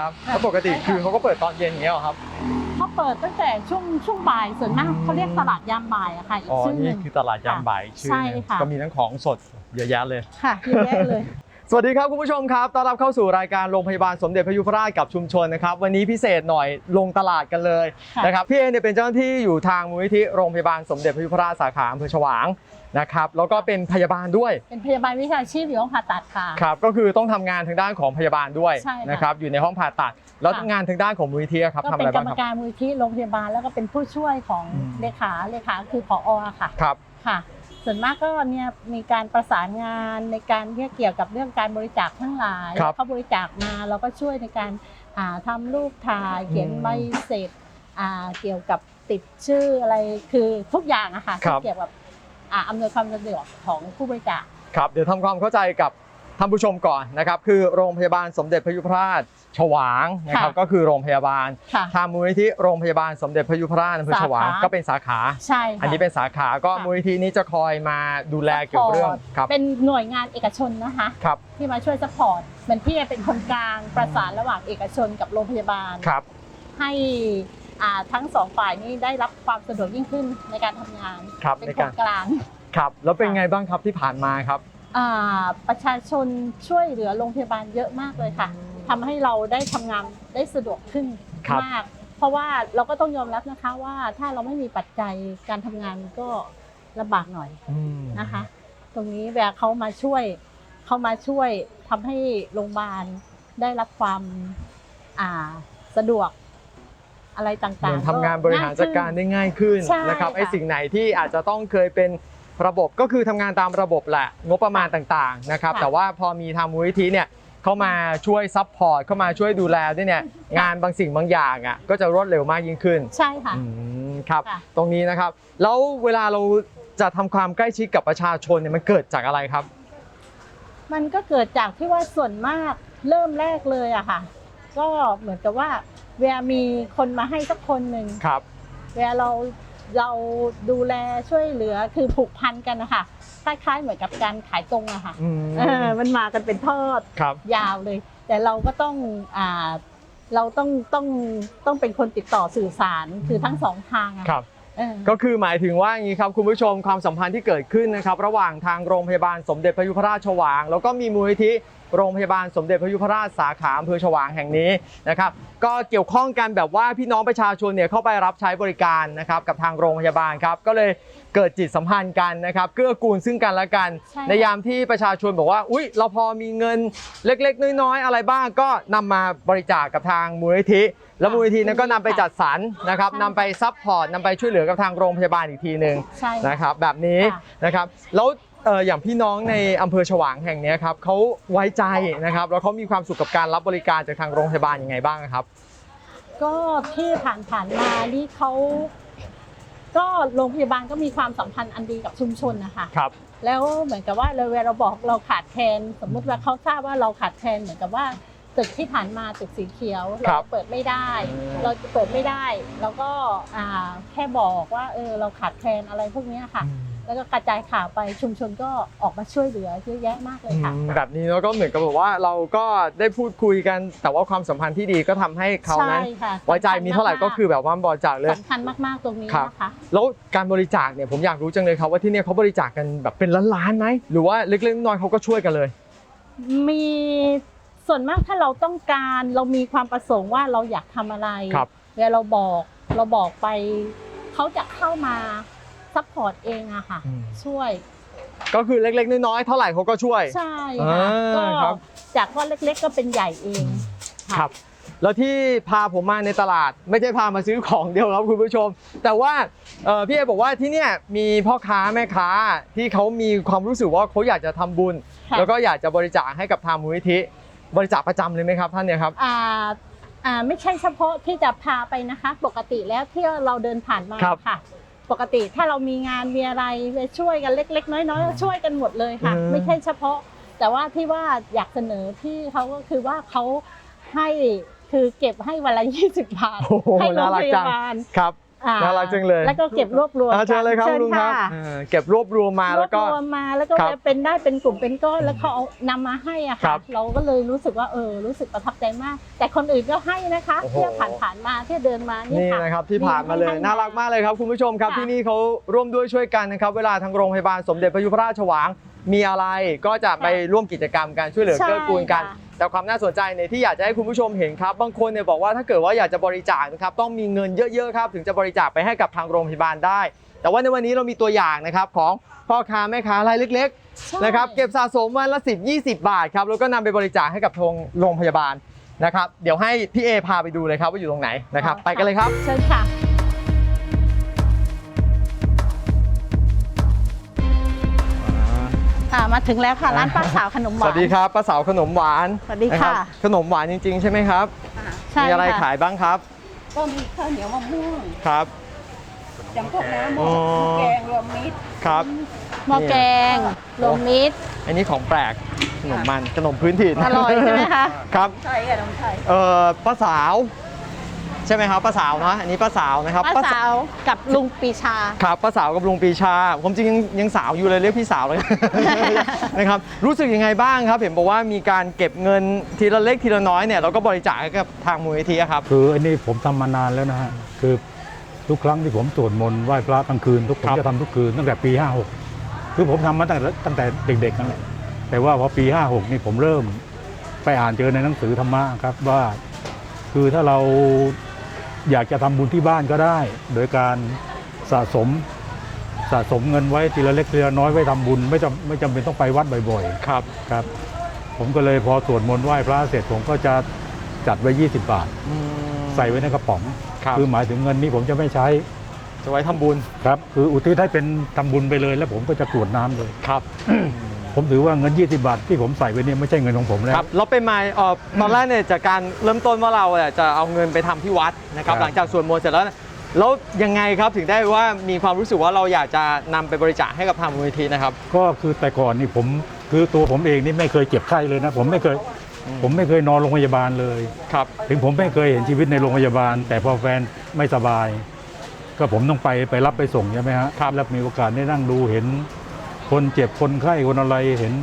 ครับแล้วปกติคือเขาก็เปิดตอนเย็นอย่างเงี้ยเหรอครับเขาเปิดตั้งแต่ช่วงช่วงบ่ายส่วนมากอืมเขาเรียกตลาดยามบ่ายอะค่ะอีกอ๋อชื่อหนี่นึ่ง คือตลาดยามบ่ายชื่อใช่หนึงค่ะ ก็มีทั้งของสดเยอะแยะเลย ค่ะเยอะแยะเลย สวัสดีครับคุณผู้ชมครับ ต้อนรับเข้าสู่รายการโรงพยาบาลสมเด็จพระยุพราชกับชุมชนนะครับ วันนี้พิเศษหน่อยลงตลาดกันเลยค่ะนะครับ พี่เอเนี่ยเป็นเจ้าหน้าที่อยู่ทางมูลนิธิโรงพยาบาลสมเด็จพระยุพราชสาขาอำเภอฉวางนะครับ แล้วก็เป็นพยาบาลด้วย เป็นพยาบาลวิชาชีพอยู่ห้องผ่าตัดค่ะ ครับ ก็คือต้องทำงานทางด้านของพยาบาลด้วยใช่ค่ะนะครับ อยู่ในห้องผ่าตัด แล้วค่ะงานทางด้านของมูลนิธิอะครับก็ทำเป็อะไรนกรบ้างรมครับการมูลที่โรงพยาบาลแล้วก็เป็นผู้ช่วยของอืมเลขา เลขาคือผอค่ะ ครับ ค่ะ ส่วนมากก็เนี่ยมีการประสานงานในการที่เกี่ยวกับเรื่องการบริจาคทั้งหลายครับเขาบริจาคมาเราก็ช่วยในการอ่าทำรูปถ่ายเขียนอืมใบเสร็จอ่าเกี่ยวกับติดชื่ออะไรคือทุกอย่างอะค่ะครัที่บเกี่ยวกับอ่าอำนวยความสะดวกของผู้บริจาคครับเดี๋ยวทำความเข้าใจกับ ท่านผู้ชมก่อนนะครับคือโรงพยาบาลสมเด็จพระยุพราชฉวางนะครับค่ะก็คือโรงพยาบาลค่ะทางมูลนิธิโรงพยาบาลสมเด็จพระยุพราชอำเภอฉวางสาขาก็เป็นสาขาใช่ค่ะอันนี้เป็นสาขาก็ค่ะมูลนิธินี้จะคอยมาดูแลเกี่ยวกับเรื่องครับเป็นหน่วยงานเอกชนนะคะครับที่มาช่วยซัพพอร์ตเหมือนพี่เป็นคนกลางประสานระหว่างเอกชนกับโรงพยาบาลครับให้อ่าทั้งสองฝ่ายนี้ได้รับความสะดวกยิ่งขึ้นในการทำงานครับเป็นในคการนกลางครับแล้วเป็นค่ะไงบ้างครับที่ผ่านมาครับอ่า ประชาชนช่วยเหลือโรงพยาบาลเยอะมากเลยค่ะทำให้เราได้ทำงานได้สะดวกขึ้นครับมาก เพราะว่าเราก็ต้องยอมรับนะคะว่าถ้าเราไม่มีปัจจัยการทำงานก็ลำบากหน่อยอืมนะคะ ตรงนี้เวลาเขามาช่วยเขามาช่วยทำให้โรงพยาบาลได้รับความอ่าสะดวกอะไรต่างๆเหมือนทำงานบริหารจัดการได้ง่ายขึ้นใช่นะครับค่ะไอ้สิ่งไหนที่อาจจะต้องเคยเป็น ระบบก็คือทำงานตามระบบแหละงบประมาณต่างๆนะครับค่ะแต่ว่าพอมีทางมูลนิธิเนี่ยเข้ามาช่วยซัพพอร์ตเข้ามาช่วยดูแลด้วยเนี่ยงานบางสิ่งบางอย่างอะก็จะรวดเร็วมากยิ่งขึ้น ใช่ค่ะอืมครับค่ะตรงนี้นะครับ แล้วเวลาเราจะทำความใกล้ชิดกับประชาชนเนี่ยมันเกิดจากอะไรครับ มันก็เกิดจากที่ว่าส่วนมากเริ่มแรกเลยอะค่ะ ก็เหมือนกับว่าเวลามีคนมาให้สักคนหนึ่งครับเวลาเรา เราดูแลช่วยเหลือคือผูกพันกันนะคะคล้ายๆเหมือนกับการขายตรงอะค่ะอืมเออมันมากันเป็นทอดครับ ยาวเลย แต่เราก็ต้องอ่าเราต้องต้องต้องเป็นคนติดต่อสื่อสารคือทั้งสองทางอะครับ เออ ก็คือหมายถึงว่าอย่างนี้ครับคุณผู้ชมความสัมพันธ์ที่เกิดขึ้นนะครับ ระหว่างทางโรงพยาบาลสมเด็จพระยุพราชฉวาง แล้วก็มีมูลนิธิ โรงพยาบาลสมเด็จพระยุพราชสาขาอำเภอฉวางแห่งนี้นะครับก็เกี่ยวข้องกันแบบว่าพี่น้องประชาชนเนี่ยเข้าไปรับใช้บริการนะครับกับทางโรงพยาบาลครับก็เลยเกิดจิตสัมพันธ์กันนะครับเกื้อกูลซึ่งกันและกัน ใช่ค่ะ ในยามที่ประชาชนบอกว่า อุ๊ย เราพอมีเงินเล็กๆ น้อยๆ อะไรบ้างก็นำมาบริจาคกับทางมูลนิธิ แล้วมูลนิธินั้นก็นำไปจัดสรรนะครับนำไปซัพพอร์ตนำไปช่วยเหลือกับทางโรงพยาบาลอีกทีหนึ่งใช่ค่ะนะครับแบบนี้ค่ะ นะครับแล้วเอ่ออย่างพี่น้องในอำเภอฉวางแห่งเนี้ยครับเขาไว้ใจนะครับแล้วเขามีความสุขกับการรับบริการจากทางโรงพยาบาลยังไงบ้างครับ ก็ที่ผ่านผ่านๆมานี่เขาก็โรงพยาบาลก็มีความสัมพันธ์อันดีกับชุมชนนะคะครับแล้วเหมือนกับว่าเราเวลาเราบอกเราขาดแคลนสมมุติว่าเขาทราบว่าเราขาดแคลนเหมือนกับว่าตึกที่ผ่านมาตึกสีเขียวครัเราบเปิดไม่ได้อืมเราเปิดไม่ได้ แล้วก็อ่าแค่บอกว่าเออเราขาดแคลนอะไรพวกเนี้ยค่ะ แล้วก็กระจายข่าวไปชุมชนก็ออกมาช่วยเหลือเยอะแยะมากเลยค่ะอืมแบบนี้แล้วก็เหมือนกับแบบว่าเราก็ได้พูดคุยกัน แต่ว่าความสัมพันธ์ที่ดีก็ทำให้เขานั้นใช่ค่ะไว้ใจมีเท่าไหร่ก็คือแบบว่าบริจาคเลยสำคัญมากๆตรงนี้ครับนะคะแล้วการบริจาคเนี่ยผมอยากรู้จังเลยครับว่าที่เนี่ยเขาบริจาคกันแบบเป็นล้านๆไหมหรือว่าเล็กๆน้อยๆเขาก็ช่วยกันเลย มีส่วนมากถ้าเราต้องการเรามีความประสงค์ว่าเราอยากทำอะไรครับเวลาเราบอกเราบอกไป เขาจะเข้ามา ซัพพอร์ตเองอะค่ะ อืม ช่วย ก็คือเล็กๆ น้อยๆ เท่าไหร่เขาก็ช่วย ใช่ค่ะอ่าก็ครับ จากก้อนเล็กๆก็เป็นใหญ่เองะ ครับ แล้วที่พาผมมาในตลาด ไม่ใช่พามาซื้อของเดียวครับคุณผู้ชม แต่ว่าเอ่อพี่เอบอกว่าที่เนี่ยมีพ่อค้าแม่ค้าที่เขามีความรู้สึกว่าเขาอยากจะทำบุญ ค่ะ แล้วก็อยากจะบริจาคให้กับทางมูลนิธิบริจาคประจำเลยไหมครับ ท่านเนี่ยครับ อ่าอ่าไม่ใช่เฉพาะที่จะพาไปนะคะ ปกติแล้วที่เราเดินผ่านมาครับ ค่ะ ปกติถ้าเรามีงานมีอะไรไปช่วยกันเล็ก ๆ น้อยๆช่วยกันหมดเลยค่ะอืมไม่ใช่เฉพาะ แต่ว่าที่ว่าอยากเสนอที่เขาก็คือว่าเขาให้คือเก็บให้วันละ20 บาทโอ้โหให้โรงน่ารัพกจัยางบาลครับ อ่น่ารักจังเลยแล้วก็เก็บรวบรวมอ่าเชิญเลยครับชิญลุงครับะเออเก็บรวบรวมมาแล้วก็รวบรวมมาแล้วก็ครับเป็นได้เป็นกลุ่มเป็นก้อนแล้วเขาเอานำมาให้อะครัค่ะบเราก็เลยรู้สึกว่าเออรู้สึกประทับใจมาก แต่คนอื่นก็ให้นะคะโอ้โห ที่ผ่านผ่านๆมาที่เดินมานี่นี่ค่ะ นะครับที่ผ่านมาเลยให้น่ารักมากเลยครับคุณผู้ชมครับค่ะที่นี่เขาร่วมด้วยช่วยกันนะครับเวลาทางโรงพยาบาลสมเด็จพระยุพราชฉวาง มีอะไรก็จะไปร่วมกิจกรรมการช่วยเหลือใช่เกื้อกูลกัน ค่ะ แต่ความน่าสนใจเนี่ยที่อยากจะให้คุณผู้ชมเห็นครับ บางคนเนี่ยบอกว่าถ้าเกิดว่าอยากจะบริจาคนะครับต้องมีเงินเยอะๆครับ ถึงจะบริจาคไปให้กับทางโรงพยาบาลได้ แต่ว่าในวันนี้เรามีตัวอย่างนะครับของพ่อค้าแม่ค้ารายเล็กใช่ๆนะครับเก็บสะสมวันละ 10 20 บาทครับแล้วก็นำไปบริจาคให้กับทางโรงพยาบาลนะครับเดี๋ยวให้พี่เอพาไปดูเลยครับว่าอยู่ตรงไหนนะครับไปกันเลยครับ เชิญค่ะ อ่ามาถึงแล้วค่ะร้านป้าสาวขนมหสวานวัสดีครับป้าสาวขนมหวานสวัสดีค่ะนรับขนมหวานจริงๆ ใช่ไหมครับใช่มีอะไรค่ะขายบ้างครับ ก็มีข้าวเหนียวมะม่วงครับ จำพวกน้ำหมอ๋อดแกงรวมมิตรครับ หม้อแกงรวมมิตร อันนี้ของแปลกขนมมันขนมพื้นถิ่นอร่อยใช่ไหมคะ ครับ ไทยกับน้ำไทย เอ่อป้าสาว ใช่ไหมครับป้าสาวเนาะอันนี้ป้าสาวนะครับป้าสาวกับลุงปีชา ครับป้าสาวกับลุงปรีชา ผมจริงยังยังสาวอยู่เลยเรียกพี่สาวเลย นะครับรู้สึกยังไงบ้างครับ เห็นบอกว่ามีการเก็บเงินทีละเล็กทีละน้อยเนี่ยเราก็บริจาคให้กับทางมูลนิธิอะครับ คืออันนี้ผมทำมานานแล้วนะฮะคือทุกครั้งที่ผมสวดมนต์ไหว้พระกลางคืนทุกผมครับจะทำทุกคืนตั้งแต่ปี 56 คือผมทำมาตั้งแต่ตั้งแต่เด็กๆนั่นแหละแต่ว่าพอปี 56 นี่ผมเริ่มไปอ่านเจอในหนังสือธรรมะครับว่า คือถ้าเรา อยากจะทำบุญที่บ้านก็ได้ โดยการสะสมสะสมเงินไว้ทีละเล็กทีละน้อยไว้ทำบุญ ไม่จำไม่จำเป็นต้องไปวัดบ่อยๆ ครับครับ ผมก็เลยพอสวดมนต์ไหว้พระเสร็จผมก็จะจัดไว้ 20 บาท ใส่ไว้ในกระป๋องครับอหมายถึงเงินนี้ผมจะไม่ใช้จะไว้ทำบุญครับ คืออุทิศให้เป็นทำบุญไปเลย แล้วผมก็จะกรวดน้ำเลยครับ ผมถือว่าเงิน 20 บาทที่ผมใส่ไปเนี่ยไม่ใช่เงินของผมแล้ว ครับเราเป็นมาเอ่อตอนแรกเนี่ยจากการเริ่มต้นว่าเราเนี่ยจะเอาเงินไปทำที่วัดนะครับ ครับ หลังจากสวดมนต์เสร็จแล้วแล้วยังไงครับถึงได้ว่ามีความรู้สึกว่าเราอยากจะนำไปบริจาคให้กับทางมูลนิธินะครับ ก็คือแต่ก่อนนี่ผมคือตัวผมเองนี่ไม่เคยเจ็บไข้เลยนะ ผมไม่เคยอืมผมไม่เคยนอนโรงพยาบาลเลย ครับ ถึงผมไม่เคยเห็นชีวิตในโรงพยาบาล แต่พอแฟนไม่สบาย ก็ผมต้องไปไปรับไปส่งใช่ไหมฮะครับ แล้วมีโอกาสได้นั่งดูเห็น คนเจ็บคนไข้คนอะไรเห็น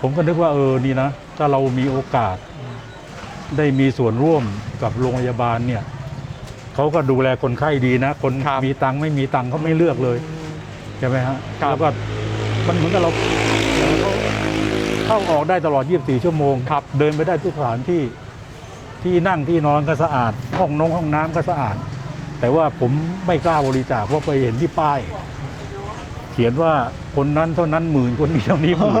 ผมก็นึกว่าเออนี่นะ ถ้าเรามีโอกาส ได้มีส่วนร่วมกับโรงพยาบาลเนี่ยเขาก็ดูแลคนไข้ดีนะ คนครับมีตังค์ไม่มีตังค์เขาไม่เลือกเลยใช่ไหมฮะครับ แล้วก็มันเหมือนกับเราเข้าออกได้ตลอด 24 ชั่วโมงครับเดินไปได้ทุกสถานที่ที่นั่งที่นอนก็สะอาด ห้องนงห้องน้ำก็สะอาด แต่ว่าผมไม่กล้าบริจาคเพราะไปเห็นที่ป้ายเขียนว่าคนนั้นเท่านั้นหมื่นคนนี้เท่านี้หมื่น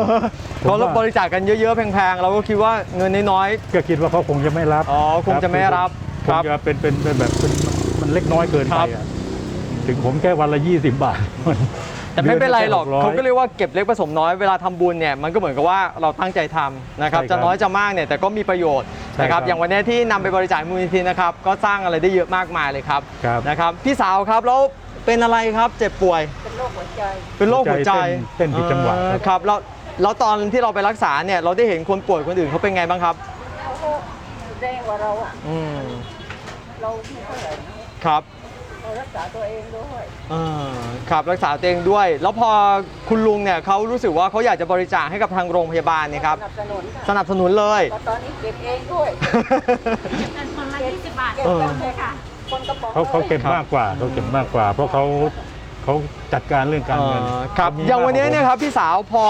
เพราะเราผมบว่าริจาคกันเยอะๆแพงๆเราก็คิดว่าเงินน้อยก็คิดว่าเขาคงจะไม่รับๆอ๋อคงจะไม่รับคคงรับจะเป็นเป็นเป็นแบบเป็นมันเล็กน้อยเกินคไปรับอะถึงผมแค่วันละ20 บาทแต่ไม่เป็นไรหรอกดืนละเขาก็600เรียกว่าเก็บเล็กผสมน้อยเวลาทำบุญเนี่ยมันก็เหมือนกับว่าเราตั้งใจทำนะครับใช่ครับจะน้อยจะมากเนี่ยแต่ก็มีประโยชน์ใช่นะครับครับอย่างวันนี้ที่นำไปบริจาคมูลนิธินะครับก็สร้างอะไรได้เยอะมากมายเลยครับครับนะครับพี่สาวครับแล้ว เป็นอะไรครับเจ็บป่วย เป็นโรคหัวใจ เป็นโรคหัวใจเต้นเต้นผิดจังหวะเออครับ ครับแล้วแล้วตอนที่เราไปรักษาเนี่ยเราได้เห็นคนป่วยคนอื่นเขาเป็นไงบ้างครับเขาก็แจ้งว่าเราอะอืมเราไม่เท่าไหร่นะครับเรารักษาตัวเองด้วยเออครับรักษาตัวเองด้วย แล้วพอคุณลุงเนี่ยเขารู้สึกว่าเขาอยากจะบริจาคให้กับทางโรงพยาบาลเนี่ยครับสนับสนุนค่ะสนับสนุนเลยก็ตอนนี้เก็บเองด้วยคนละ20 บาท เก็บเออกันเลยค่ะ คนกระป๋องเขาเขาเก็บครับมากกว่าเขาเก็บมากกว่า เพราะเขาเขเขาจัดการเรื่องการเงินเอ่อครับมีอย่างวันนี้มกกเนี่ยครับพี่สาวพอ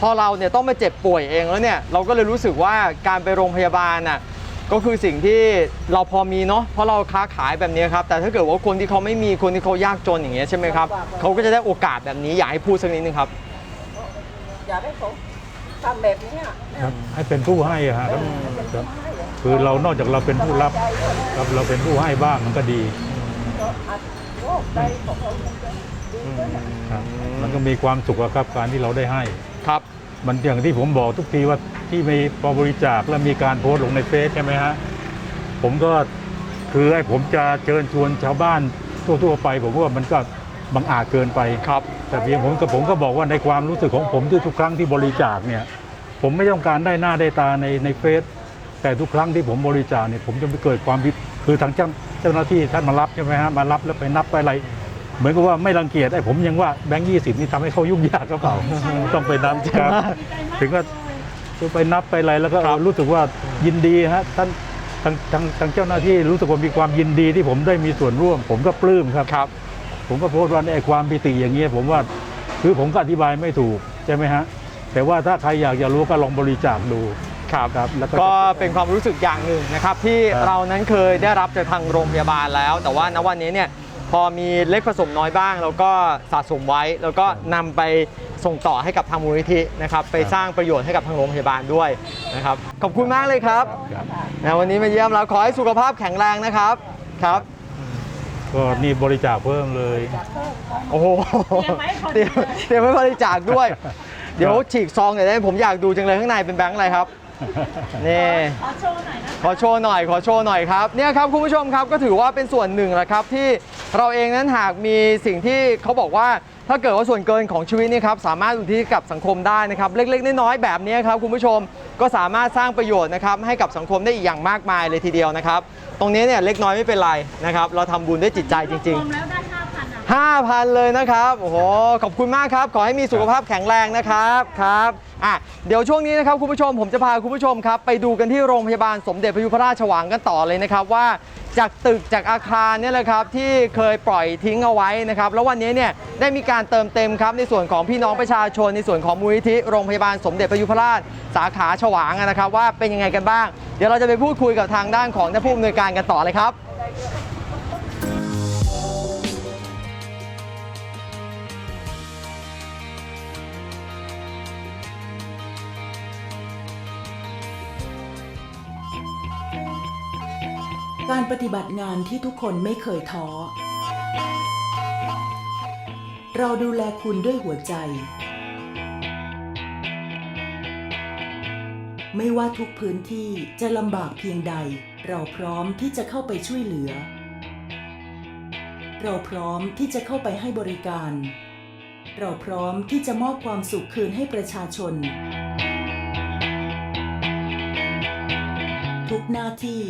พอเราเนี่ยต้องมาเจ็บป่วยเองแล้วเนี่ยเราก็เลยรู้สึกว่าการไปโรงพยาบาลน่ะก็คือสิ่งที่เราพอมีเนาะเพราะเราค้าขายแบบนี้ครับแต่ถ้าเกิดว่าคนที่เขาไม่มีคนที่เขายากจนอย่างเงี้ยใช่ไหมครับเขาก็จะได้โอกาสแบบนี้อยากให้พูดสักนิดนึงครับ อยากให้เขา ทำแบบเนี้ยครับให้เป็นผู้ให้อะฮะครับครับ คือเรานอกจากเราเป็นผู้รับครับเราเป็นผู้ให้บ้างมันก็ดีก็อัดโรคใจของเขามันจะดีขึ้นอะครับมันก็มีความสุขอะครับการที่เราได้ให้ ครับ มันอย่างที่ผมบอกทุกทีว่าที่มีพอบริจาคแล้วมีการโพสต์ลงในเฟซใช่ไหมฮะผมก็คือให้ผมจะเชิญชวนชาวบ้านทั่ว ๆ ไป ผมว่ามันก็ บังอาจเกินไปครับ แต่เพียงผมกับผมก็บอกว่าในความรู้สึกของผมที่ทุกครั้งที่บริจาคเนี่ย ผมไม่ต้องการได้หน้าได้ตาในในเฟซแต่ทุกครั้งที่ผมบริจาคเนี่ยผมจะไม่เกิดความวิคือทางเจ้าเจ้าหน้าที่ท่านมารับใช่ไหมฮะมารับแล้วไปนับไปอะไร เหมือนกับว่าไม่รังเกียจไอ้ผมยังว่าแบงค์ยี่สิบนี่ทำให้เขายุ่งยากก็เปล่าต้องไปนับครับถึงก็ไปนับไปอะไรแล้วก็ครับรู้สึกว่ายินดีฮะท่านทางทางทางเจ้าหน้าที่รู้สึกว่ามีความยินดีที่ผมได้มีส่วนร่วม ผมก็ปลื้มครับครับ ผมก็โพสต์ว่าไอ้ความปิติอย่างเงี้ยผมว่าคือผมก็อธิบายไม่ถูกใช่ไหมฮะแต่ว่าถ้าใครอยากจะรู้ก็ลองบริจาคดูครับครับแล้วก็ก็เป็นความรู้สึกอย่างหนึ่งนะครับ ที่ครับเรานั้นเคยได้รับจากทางโรงพยาบาลแล้ว แต่ว่าณวันนี้เนี่ยพอมีเล็กผสมน้อยบ้างเราก็สะสมไว้ แล้วก็นำไปส่งต่อให้กับทางมูลนิธินะครับ ไปสร้างประโยชน์ให้กับทางโรงพยาบาลด้วยนะครับขอบคุณมากเลยครับครับนะวันนี้มาเยี่ยมเราขอให้สุขภาพแข็งแรงนะครับครับ ก็นี่บริจาคเพิ่มเลย โอ้โหเตรียมเตรียมไว้บริจาคด้วย เดี๋ยวฉีกซองหน่อยได้ไหมผมอยากดูจังเลยข้างในเป็นแบงค์อะไรครับ นี่ขอโชว์หน่อยขอโชว์หน่อยขอโชว์หน่อยครับเนี่ยครับคุณผู้ชมครับก็ถือว่าเป็นส่วนหนึ่งแหละครับที่เราเองนั้นหากมีสิ่งที่เขาบอกว่าถ้าเกิดว่าส่วนเกินของชีวิตนี่ครับสามารถอุทิศกับสังคมได้นะครับ เล็ก ๆ น้อยๆแบบนี้ครับคุณผู้ชมก็สามารถสร้างประโยชน์นะครับให้กับสังคมได้อีกอย่างมากมายเลยทีเดียวนะครับ ตรงนี้เนี่ยเล็กน้อยไม่เป็นไรนะครับ เราทำบุญด้วยจิตใจจริงๆแล้วได้ 5,000 เลยนะครับ โอ้โห ขอบคุณมากครับ ขอให้มีสุขภาพแข็งแรงนะครับ ครับ อะ เดี๋ยวช่วงนี้นะครับคุณผู้ชม ผมจะพาคุณผู้ชมครับ ไปดูกันที่โรงพยาบาลสมเด็จพระยุพราชฉวางกันต่อเลยนะครับว่าจากตึกจากอาคารเนี่ยแหละครับที่เคยปล่อยทิ้งเอาไว้นะครับ แล้ววันนี้เนี่ยได้มีการเติมเต็มครับในส่วนของพี่น้องประชาชน ในส่วนของมูลนิธิโรงพยาบาลสมเด็จพระยุพราชสาขาฉวางนะครับ ว่าเป็นยังไงกันบ้าง เดี๋ยวเราจะไปพูดคุยกับทางด้านของท่านผู้อำนวยการกันต่อเลยครับ การปฏิบัติงานที่ทุกคนไม่เคยท้อ เราดูแลคุณด้วยหัวใจ ไม่ว่าทุกพื้นที่จะลำบากเพียงใด เราพร้อมที่จะเข้าไปช่วยเหลือ เราพร้อมที่จะเข้าไปให้บริการ เราพร้อมที่จะมอบความสุขคืนให้ประชาชน ทุกหน้าที่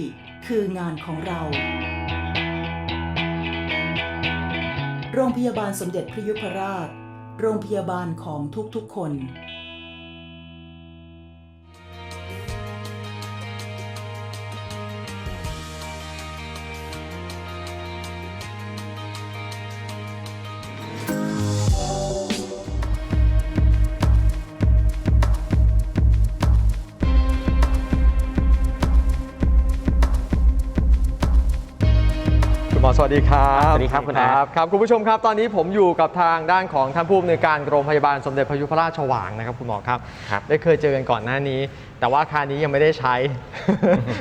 คืองานของเรา โรงพยาบาลสมเด็จพระยุพราช โรงพยาบาลของทุกๆคน วัสดีครับสวัสดีครับคุณอาครับครับคุณผู้ชมครับ ตอนนี้ผมอยู่กับทางด้านของท่านผู้อำนวยการโรงพยาบาลสมเด็จพระยุพราชฉวางนะครับคุณหมอครับครับได้เคยเจอกันก่อนหน้านี้ แต่ว่าอาคารนี้ยังไม่ได้ใช้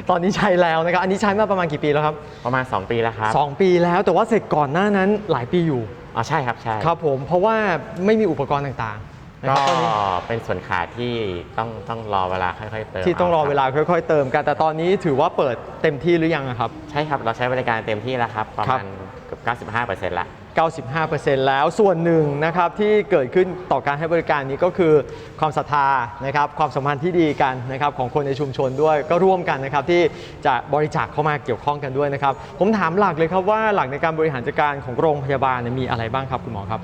ตอนนี้ใช้แล้วนะครับ อันนี้ใช้มาประมาณกี่ปีแล้วครับ ประมาณ 2 ปีแล้วครับสองปีแล้ว แต่ว่าเสร็จก่อนหน้านั้นหลายปีอยู่ อ๋อใช่ครับใช่ ครับผม เพราะว่าไม่มีอุปกรณ์ต่างๆนะค ก็รับตอนนี้เป็นส่วนขาดที่ต้องต้องรอเวลาค่อย ๆ เติมที่ต้องรอคบเวลาค่อย ๆ เติมกันแต่ตอนนี้ถือว่าเปิดเต็มที่หรือยังอะครับ ใช่ครับ เราใช้บริการเต็มที่แล้วครับ ประมาณเกือบ95%ละ 95%แล้วส่วนหนึ่งนะครับที่เกิดขึ้นต่อการให้บริการนี้ก็คือความศรัทธานะครับความสัมพันธ์ที่ดีกันนะครับของคนในชุมชนด้วยก็ร่วมกันนะครับที่จะบริจาคเข้ามาเกี่ยวข้องกันด้วยนะครับ ผมถามหลักเลยครับว่าหลักในการบริหารจัดการของโรงพยาบาลเนี่ยมีอะไรบ้างครับคุณหมอครับ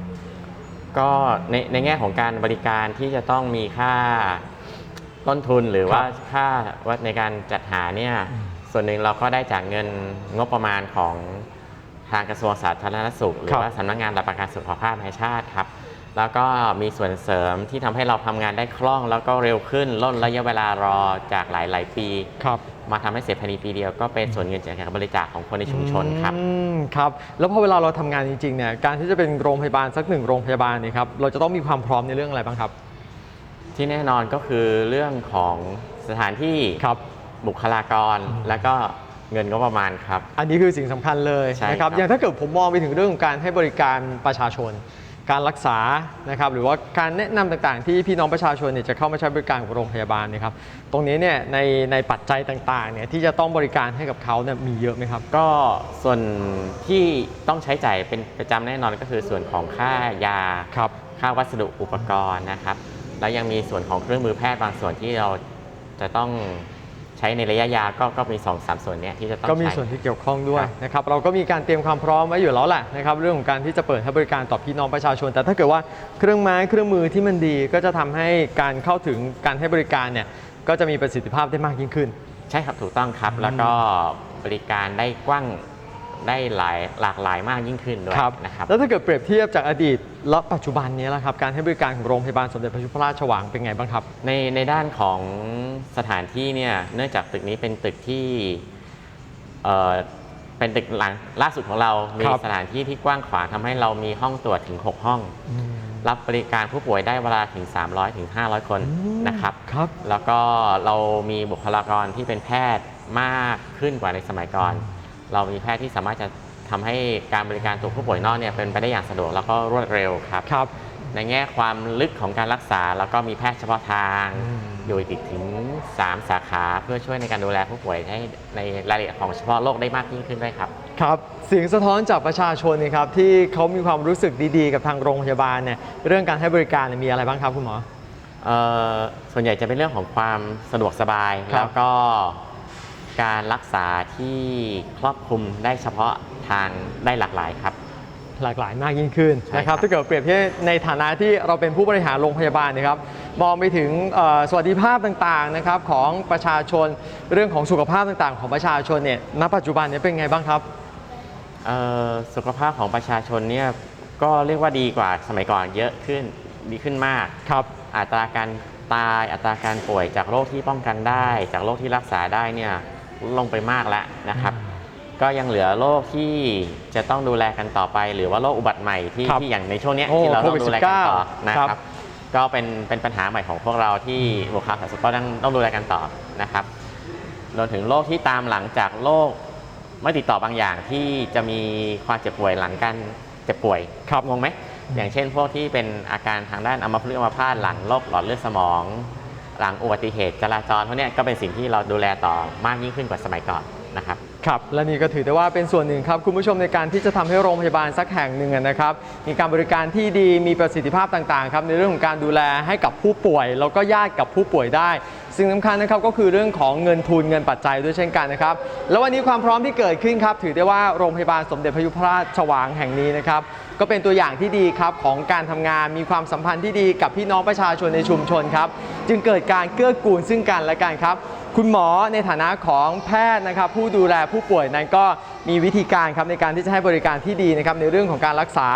ก็ในในแง่ของการบริการที่จะต้องมีค่าต้นทุนหรือว่าครับค่าว่าในการจัดหาเนี่ยส่วนหนึ่งเราก็ได้จากเงินงบประมาณของททางกระทรวงสาธารณสุข หรือครับว่าสำนักงานหลักประกันสุขภาพแห่งชาติครับ แล้วก็มีส่วนเสริมที่ทำให้เราทำงานได้คล่อง แล้วก็เร็วขึ้นลดระยะเวลารอจากหลาย ๆ ปีครับ มาทำให้เสร็จภายในปีเดียวก็เป็นส่วนเงินจากการบริจาคของคนในชุมชนครับอืมครับ แล้วพอเวลาเราทำงานจริงๆเนี่ยการที่จะเป็นโรงพยาบาลสักหนึ่งโรงพยาบาลเนี่ยครับเราจะต้องมีความพร้อมในเรื่องอะไรบ้างครับ ที่แน่นอนก็คือเรื่องของสถานที่ครับบุคลากรแล้วก็เงินงบประมาณครับ อันนี้คือสิ่งสำคัญเลยใช่นะครับครับ อย่างถ้าเกิดผมมองไปถึงเรื่องของการให้บริการประชาชน การรักษานะครับหรือว่าการแนะนำต่างๆ ที่พี่น้องประชาชนเนี่ยจะเข้ามาใช้บริการกับโรงพยาบาลเนะครับตรงนี้เนี่ยในในปัจจัยต่างๆเนี่ยที่จะต้องบริการให้กับเขาเนี่ยมีเยอะไหมครับ ก็ส่วนที่ต้องใช้จ่ายเป็นประจำแน่นอนก็คือส่วนของค่ายาครับค่าวัสดุอุปกรณ์นะครับ แล้วยังมีส่วนของเครื่องมือแพทย์บางส่วนที่เราจะต้อง ใช้ในระยะยาวก็ก็มี2อสามส่วนเนี้ยที่จะต้องก็มีใช้ ส่วนที่เกี่ยวข้องด้วยครับนะครับเราก็มีการเตรียมความพร้อมไว้อยู่แล้วแหละนะครับเรื่องของการที่จะเปิดให้บริการต่อพี่น้องประชาชน แต่ถ้าเกิดว่าเครื่องไม้เครื่องมือที่มันดีก็จะทำให้การเข้าถึงการให้บริการเนี่ยก็จะมีประสิทธิภาพได้มากยิ่งขึ้น ใช่ครับถูกต้องครับ แล้วก็บริการได้กว้างได้หลายหลากหลายมากยิ่งขึ้นด้วยครับนะครับ แล้วถ้าเกิดเปรียบเทียบจากอดีต และปัจจุบันนี้ละครับการให้บริการของโรงพยาบาลสมเด็จพระยุพราชฉวางเป็นไงบ้างครับ ในในด้านของสถานที่เนี่ยเนื่องจากตึกนี้เป็นตึกที่เอ่อเป็นตึกหลังล่าสุดของเรา มีครับ สถานที่ที่กว้างขวางทำให้เรามีห้องตรวจถึง 6 ห้อง รับบริการผู้ป่วยได้เวลาถึง 300ถึง500 คนนะครับ ครับ แล้วก็เรามีบุคลากรที่เป็นแพทย์มากขึ้นกว่าในสมัยก่อน เรามีแพทย์ที่สามารถจะ ทำให้การบริการตัวผู้ป่วยนอกเนี่ยเป็นไปได้อย่างสะดวกแล้วก็รวดเร็วครับครับ ในแง่ความลึกของการรักษาแล้วก็มีแพทย์เฉพาะทางอืมอยู่อีกถึง 3 สาขาเพื่อช่วยในการดูแลผู้ป่วยให้ในรายละเอียดของเฉพาะโรคได้มากยิ่งขึ้นด้วยครับครับเสียงสะท้อนจากประชาชนนะครับที่เขามีความรู้สึกดีๆ กับทางโรงพยาบาลเนี่ยเรื่องการให้บริการเนี่ยมีอะไรบ้างครับคุณหมอเอ่อส่วนใหญ่จะเป็นเรื่องของความสะดวกสบายครับแล้วก็ การรักษาที่ครอบคลุมได้เฉพาะทางได้หลากหลายครับ หลากหลายมากยิ่งขึ้นใช่นะครับ ครับถ้าเกิดเปรียบเทียบในฐานะที่เราเป็นผู้บริหารโรงพยาบาลนะครับ มองไปถึงเอ่อสวัสดิภาพต่างๆนะครับของประชาชนเรื่องของสุขภาพต่างๆ ของประชาชนเนี่ยณปัจจุบันเนี้เป็นไงบ้างครับ เอ่อสุขภาพของประชาชนเนี่ยก็เรียกว่าดีกว่าสมัยก่อนเยอะขึ้นดีขึ้นมาก ครับ อัตราการตายอัตราการป่วยจากโรคที่ป้องกันได้ จากโรคที่รักษาได้เนี่ย ลดลงไปมากแล้วนะครับ ก็ยังเหลือโรคที่จะต้องดูแลกันต่อไป หรือว่าโรคอุบัติใหม่ที่ครับที่อย่างในช่วงเนี้ยโอ้ที่เราต้องโควิดดูแลกันต่อ19นะคครัรับบ ก็เป็นเป็นปัญหาใหม่ของพวกเราที่บุคลากรสาธารณสุขก็ต้องต้องดูแลกันต่อนะครับรวมถึงโรคที่ตามหลังจากโรคไม่ติดต่อบางอย่างที่จะมีความเจ็บป่วยหลังการเจ็บป่วย ครับ งงไหมอย่างเช่นพวกที่เป็นอาการทางด้านอัมพฤกษ์อัมพาตหลังโรคหลอดเลือดสมอง หลังอุบัติเหตุจราจรพวกเนี้ยก็เป็นสิ่งที่เราดูแลต่อมากยิ่งขึ้นกว่าสมัยก่อนนะครับ ครับ และนี่ก็ถือได้ว่าเป็นส่วนหนึ่งครับ คุณผู้ชมในการที่จะทำให้โรงพยาบาลสักแห่งหนึ่งนะครับ มีการบริการที่ดีมีประสิทธิภาพต่างๆครับในเรื่องของการดูแลให้กับผู้ป่วย แล้วก็ญาติกับผู้ป่วยได้ สิ่งสำคัญนะครับก็คือเรื่องของเงินทุนเงินปัจจัยด้วยเช่นกันนะครับ แล้ววันนี้ความพร้อมที่เกิดขึ้นครับ ถือได้ว่าโรงพยาบาลสมเด็จพระยุพราชฉวางแห่งนี้นะครับก็เป็นตัวอย่างที่ดีครับของการทำงานมีความสัมพันธ์ที่ดีกับพี่น้องประชาชนในชุมชนครับจึงเกิดการเกื้อกูลซึ่งกันและกันครับ คุณหมอในฐานะของแพทย์นะครับผู้ดูแลผู้ป่วยนั้นก็มีวิธีการครับในการที่จะให้บริการที่ดีนะครับในเรื่องของการรักษา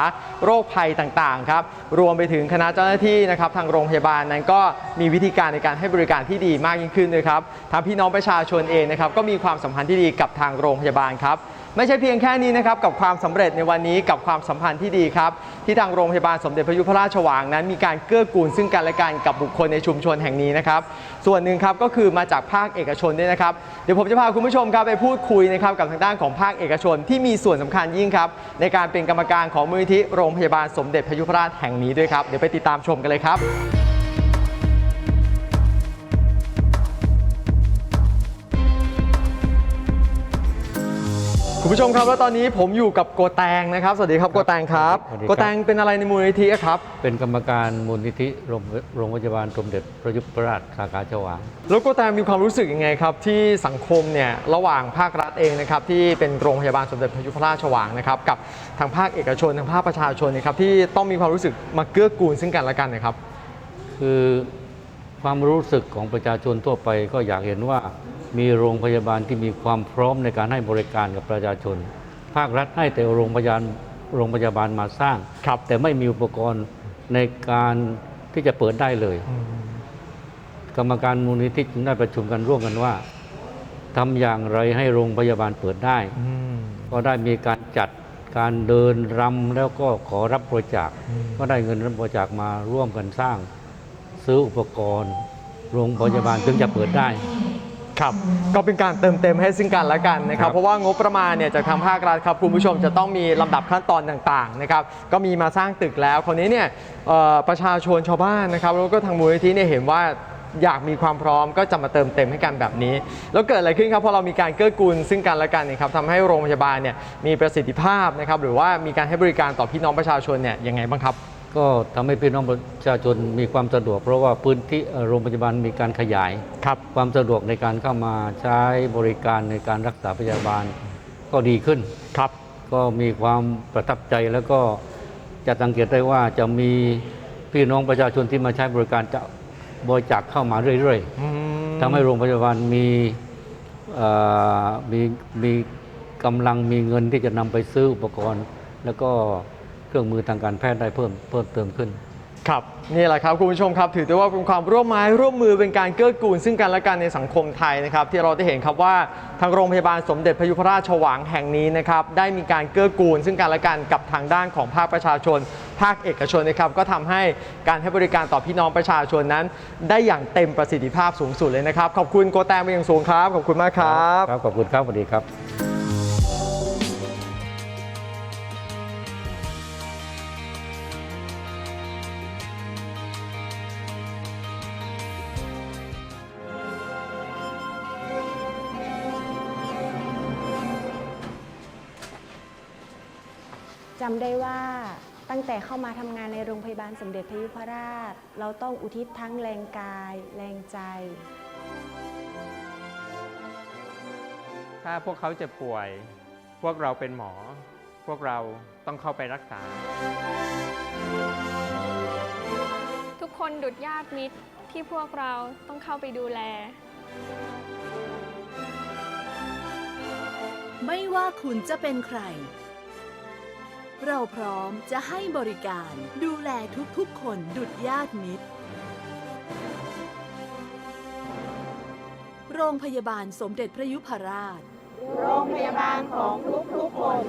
โรคภัยต่างๆครับรวมไปถึงคณะเจ้าหน้าที่นะครับทางโรงพยาบาลนั้นก็มีวิธีการในการให้บริการที่ดีมากยิ่งขึ้นด้วยครับทางพี่น้องประชาชนเองนะครับก็มีความสัมพันธ์ที่ดีกับทางโรงพยาบาลครับ ไม่ใช่เพียงแค่นี้นะครับกับความสำเร็จในวันนี้กับความสัมพันธ์ที่ดีครับ ที่ทางโรงพยาบาลสมเด็จพระยุพราชวางนั้น มีการเกื้อกูลซึ่งกันและกันกับบุคคลในชุมชนแห่งนี้นะครับ ส่วนหนึ่งครับก็คือมาจากภาคเอกชนด้วยนะครับเดี๋ยวผมจะพาคุณผู้ชมครับไปพูดคุยนะครับกับทางด้านของภาคเอกชนที่มีส่วนสำคัญยิ่งครับในการเป็นกรรมการของมูลนิธิโรงพยาบาลสมเด็จพระยุพราชแห่งนี้ด้วยครับเดี๋ยวไปติดตามชมกันเลยครับ คุณผู้ชมครับแล้วตอนนี้ผมอยู่กับโกแตงนะครับ สวัสดีครับโกแตงครับสวัสดีครับ โกแตงเป็นอะไรในมูลนิธิอะครับเป็นกรรมการมูลนิธิโรงโรงพยาบาลสมเด็จพระยุพราชสาขาฉวาง แล้วโกแตงมีความรู้สึกยังไงครับ ที่สังคมเนี่ยระหว่างภาครัฐเองนะครับที่เป็นโรงพยาบาลสมเด็จพระยุพราชฉวางนะครับกับทางภาคเอกชนทางภาคประชาชนนะครับที่ต้องมีความรู้สึกมาเกื้อกูลซึ่งกันและกันนะครับ คือความรู้สึกของประชาชนทั่วไปก็อยากเห็นว่า มีโรงพยาบาลที่มีความพร้อมในการให้บริการกับประชาชน ภาครัฐให้แต่โรงพยาบาลโรงพยาบาลมาสร้างครับแต่ไม่มีอุปกรณ์ในการที่จะเปิดได้เลย กรรมการมูลนิธิจึงได้ประชุมกันร่วมกันว่าทำอย่างไรให้โรงพยาบาลเปิดได้ ก็ได้มีการจัดการเดินรำแล้วก็ขอรับบริจาค ก็ได้เงินรับบริจาคมาร่วมกันสร้าง ซื้ออุปกรณ์ โรงพยาบาลถึงจะเปิดได้ ครับก็เป็นการเติมเต็มให้ซึ่งกันและกันนะคครัรับบเพราะว่างบประมาณเนี่ยจากทางภาครัฐครับคุณผู้ชมจะต้องมีลำดับขั้นตอนต่างๆนะครับก็มีมาสร้างตึกแล้วคราวนี้เนี่ยเอ่อประชาชนชาวบ้านนะครับแล้วก็ทางมูลนิธิเนี่ยเห็นว่าอยากมีความพร้อมก็จะมาเติมเต็มให้กันแบบนี้ แล้วเกิดอะไรขึ้นครับพอเรามีการเกื้อกูลซึ่งกันและกันเนยครับทำให้โรงพยาบาลเนี่ยมีประสิทธิภาพนะครับหรือว่ามีการให้บริการต่อพี่น้องประชาชนเนี่ยยังไงบ้างครับ ก็ทำให้พี่น้องประชาชนมีความสะดวก เพราะว่าพื้นที่เอ่อโรงพยาบาลมีการขยายครับความสะดวกในการเข้ามาใช้บริการในการรักษาพยาบาลก็ดีขึ้นครับก็มีความประทับใจแล้วก็จะสังเกตได้ว่าจะมีพี่น้องประชาชนที่มาใช้บริการจะบริจาคเข้ามาเรื่อยอืมๆทำให้โรงพยาบาลมีเอ่อมีมีกำลังมีเงินที่จะนำไปซื้ออุปกรณ์ แล้วก็ เครื่องมือทางการแพทย์ได้เพิ่มเพิ่มเติมขึ้น ครับนี่แหละครับคุณผู้ชมครับ ถือได้ว่าเป็นความร่วมไม้ร่วมมือเป็นการเกื้อกูลซึ่งกันและกันในสังคมไทยนะครับ ที่เราได้เห็นครับว่าทางโรงพยาบาลสมเด็จพระยุพราชฉวางแห่งนี้นะครับได้มีการเกื้อกูลซึ่งกันและกันกับทางด้านของภาคประชาชน ภาคเอกชนนะครับ ก็ทำให้การให้บริการต่อพี่น้องประชาชนนั้น ได้อย่างเต็มประสิทธิภาพสูงสุดเลยนะครับขอบคุณโกแตมเป็นอย่างสูงครับขอบคุณมากครับ ครับขอบคุณครับสวัสดีครับ จำได้ว่าตั้งแต่เข้ามาทำงานในโรงพยาบาลสมเด็จพระยุพราช เราต้องอุทิศทั้งแรงกาย แรงใจ ถ้าพวกเขาเจ็บป่วย พวกเราเป็นหมอ พวกเราต้องเข้าไปรักษา ทุกคนดุดญาติมิตรที่พวกเราต้องเข้าไปดูแล ไม่ว่าคุณจะเป็นใคร เราพร้อมจะให้บริการดูแลทุกๆคนดุดญาติมิตร โรงพยาบาลสมเด็จพระยุพราช โรงพยาบาลของทุกๆคน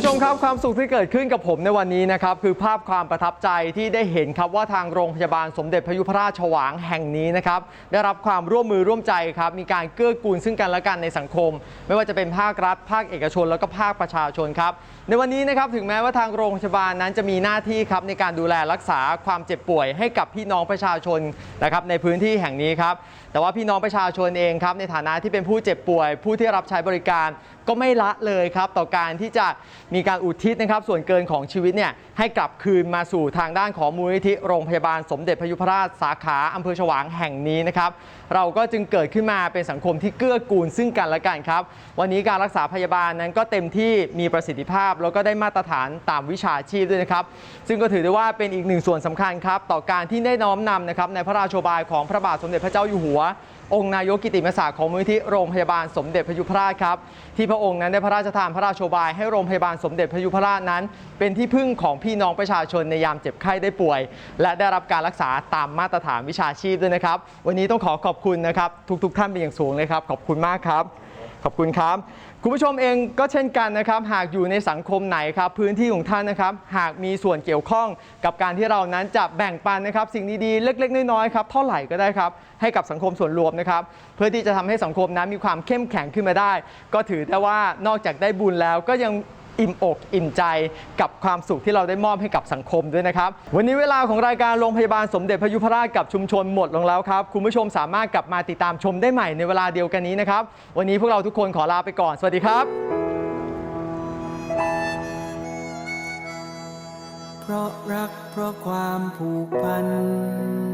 ผู้ชมครับความสุขที่เกิดขึ้นกับผมในวันนี้นะครับคือภาพความประทับใจที่ได้เห็นครับว่าทางโรงพยาบาลสมเด็จพระยุพราชฉวางแห่งนี้นะครับได้รับความร่วมมือร่วมใจครับมีการเกื้อกูลซึ่งกันและกันในสังคม ไม่ว่าจะเป็นภาครัฐ ภาคเอกชน แล้วก็ภาคประชาชนครับในวันนี้นะครับถึงแม้ว่าทางโรงพยาบาลนั้นจะมีหน้าที่ครับในการดูแลรักษาความเจ็บป่วยให้กับพี่น้องประชาชนนะครับในพื้นที่แห่งนี้ครับแต่ว่าพี่น้องประชาชนเองครับในฐานะที่เป็นผู้เจ็บป่วย ผู้ที่รับใช้บริการก็ไม่ละเลยครับต่อการที่จะมีการอุทิศนะครับ ส่วนเกินของชีวิตเนี่ยให้กลับคืนมาสู่ทางด้านของมูลนิธิโรงพยาบาลสมเด็จพยุพราชสาขาอำเภอฉวางแห่งนี้นะครับเราก็จึงเกิดขึ้นมาเป็นสังคมที่เกื้อกูลซึ่งกันและกันครับ วันนี้การรักษาพยาบาลนั้นก็เต็มที่มีประสิทธิภาพ แล้วก็ได้มาตรฐานตามวิชาชีพด้วยนะครับ ซึ่งก็ถือได้ว่าเป็นอีกหนึ่งส่วนสำคัญครับ ต่อการที่ได้น้อมนำนะครับในพระราชบายของพระบาทสมเด็จพระเจ้าอยู่หัวองค์นายกกิติมศักดิ์ของมูลที่โรงพยาบาลสมเด็จพยุพราชครับ ที่พระองค์นั้นได้พระราชทานพระราชโบายให้โรงพยาบาลสมเด็จพยุพราชนั้น เป็นที่พึ่งของพี่น้องประชาชนในยามเจ็บไข้ได้ป่วย และได้รับการรักษาตามมาตรฐานวิชาชีพด้วยนะครับ วันนี้ต้องขอขอบคุณนะครับทุกๆ ท่านเป็นอย่างสูงเลยครับขอบคุณมากครับ ขอบคุณครับ คุณผู้ชมเองก็เช่นกันนะครับ หากอยู่ในสังคมไหนครับพื้นที่ของท่านนะครับ หากมีส่วนเกี่ยวข้องกับการที่เรานั้นจะแบ่งปันนะครับ สิ่งดีๆ เล็ก ๆ น้อยๆครับเท่าไหร่ก็ได้ครับ ให้กับสังคมส่วนรวมนะครับ เพื่อที่จะทำให้สังคมนั้นมีความเข้มแข็งขึ้นมาได้ ก็ถือได้ว่านอกจากได้บุญแล้วก็ยัง อิ่มอกอิ่มใจกับความสุขที่เราได้มอบให้กับสังคมด้วยนะครับวันนี้เวลาของรายการโรงพยาบาลสมเด็จพระยุพราชกับชุมชนหมดลงแล้วครับคุณผู้ชมสามารถกลับมาติดตามชมได้ใหม่ในเวลาเดียวกันนี้นะครับวันนี้พวกเราทุกคนขอลาไปก่อน สวัสดีครับ เพราะรักเพราะความผูกพัน